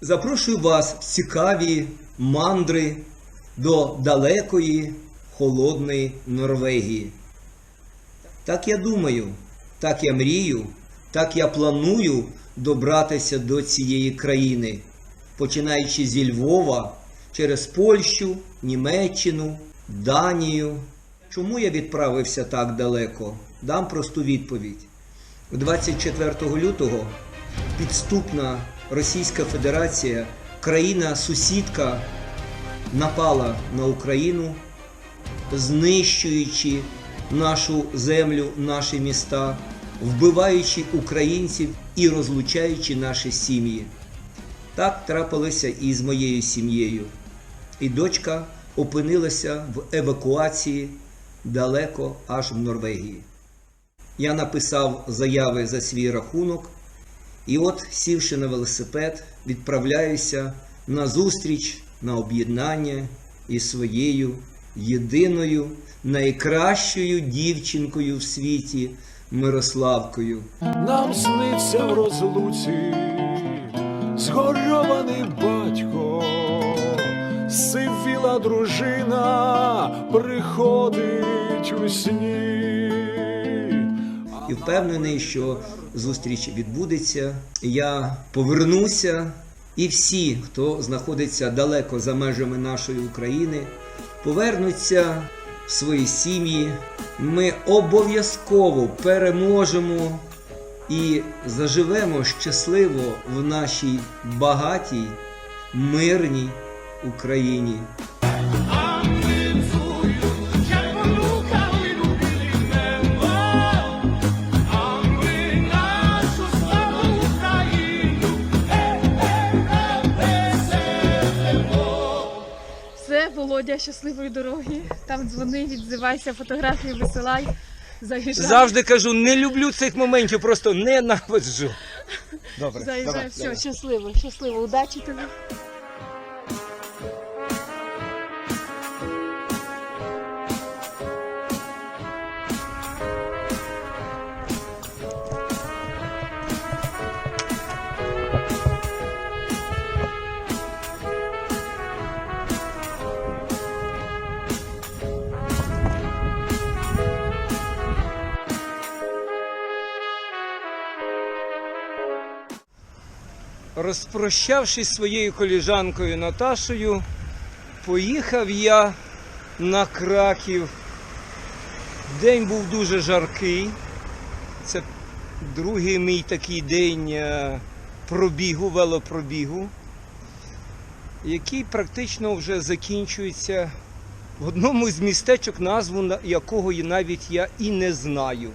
Запрошую вас в цікаві мандри до далекої холодної Норвегії. Так я думаю, так я мрію, так я планую добратися до цієї країни, починаючи зі Львова через Польщу, Німеччину, Данію. Чому я відправився так далеко? Дам просту відповідь. 24 лютого підступна Російська Федерація, країна-сусідка, напала на Україну, знищуючи нашу землю, наші міста, вбиваючи українців і розлучаючи наші сім'ї. Так трапилося і з моєю сім'єю. І дочка опинилася в евакуації далеко аж в Норвегії. Я написав заяви за свій рахунок, і от, сівши на велосипед, відправляюся на зустріч, на об'єднання із своєю єдиною, найкращою дівчинкою в світі Мирославкою. Нам сниться в розлуці згорьований батько, сивіла дружина приходить у сні. І впевнений, що зустріч відбудеться. Я повернуся, і всі, хто знаходиться далеко за межами нашої України, повернуться в свої сім'ї. Ми обов'язково переможемо і заживемо щасливо в нашій багатій, мирній Україні. Володя, щасливої дороги. Там дзвони, відзивайся, фотографії висилай. Заїжджай. Завжди кажу, не люблю цих моментів, просто ненавиджу. Добре, Заїжджай, давай, все, давай. щасливо, щасливо, удачі тобі. Розпрощавшись своєю коліжанкою Наташею, поїхав я на Краків. День був дуже жаркий. Це другий мій такий день е, пробігу, велопробігу, який практично вже закінчується в одному з містечок, назву на- якого навіть я і не знаю.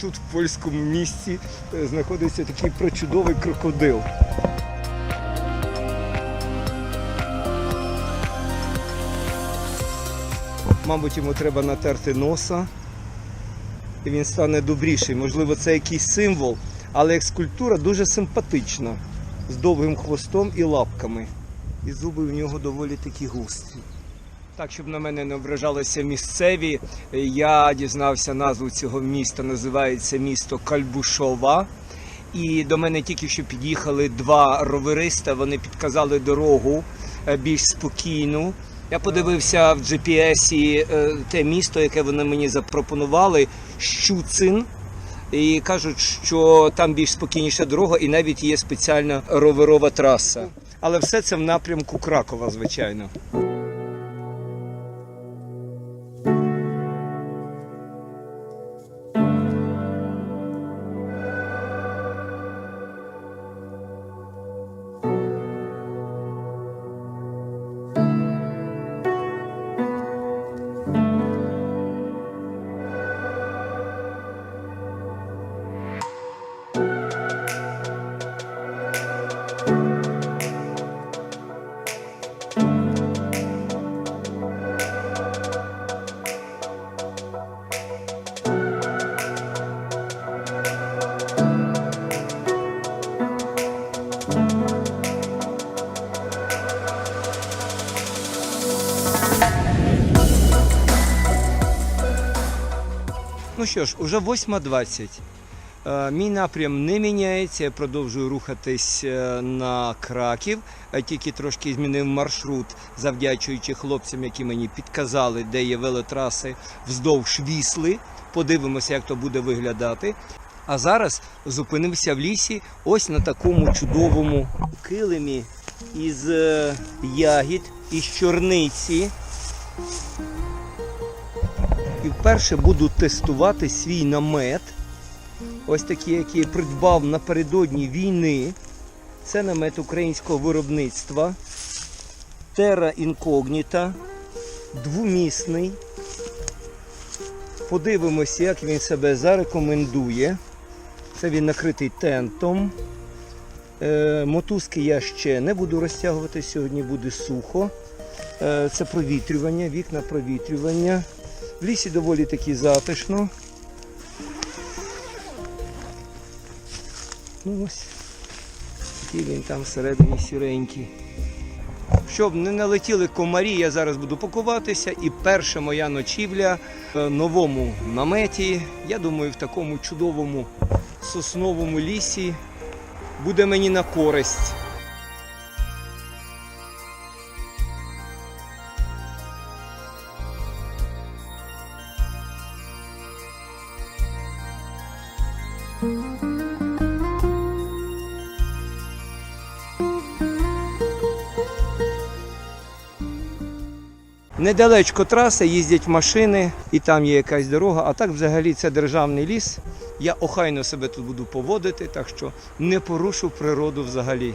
Тут в польському місті е, знаходиться такий прочудовий крокодил. Мабуть, йому треба натерти носа, і він стане добріший. Можливо, це якийсь символ, але як скульптура дуже симпатична, з довгим хвостом і лапками. І зуби в нього доволі такі густі. Так, щоб на мене не ображалися місцеві, я дізнався назву цього міста. Називається місто Кальбушова. І до мене тільки що під'їхали два ровериста. Вони підказали дорогу е, більш спокійну. Я подивився в GPS е, те місто, яке вони мені запропонували, Щуцин. І кажуть, що там більш спокійніша дорога, і навіть є спеціальна роверова траса. Але все це в напрямку Кракова, звичайно. Ну що ж, уже 8.20. Е, Мій напрям не міняється. Я продовжую рухатись е, на Краків. Е, Тільки трошки змінив маршрут, завдячуючи хлопцям, які мені підказали, де є велотраси вздовж Вісли. Подивимося, як то буде виглядати. А зараз зупинимося в лісі ось на такому чудовому килимі із ягід, із чорниці. І вперше буду тестувати свій намет. Ось такий, який я придбав напередодні війни. Це намет українського виробництва. Terra Incognita. Двомісний. Подивимося, як він себе зарекомендує. Це він накритий тентом. Е, мотузки я ще не буду розтягувати, сьогодні буде сухо. Е, це провітрювання, вікна провітрювання. В лісі доволі таки затишно. Ну ось. Такий він там всередині сіренький. Щоб не налетіли комарі, я зараз буду пакуватися. І перша моя ночівля в новому наметі. Я думаю, в такому чудовому сосновому лісі буде мені на користь. Недалечко траси, їздять машини, і там є якась дорога. А так взагалі це державний ліс. Я охайно себе тут буду поводити, так що не порушу природу взагалі.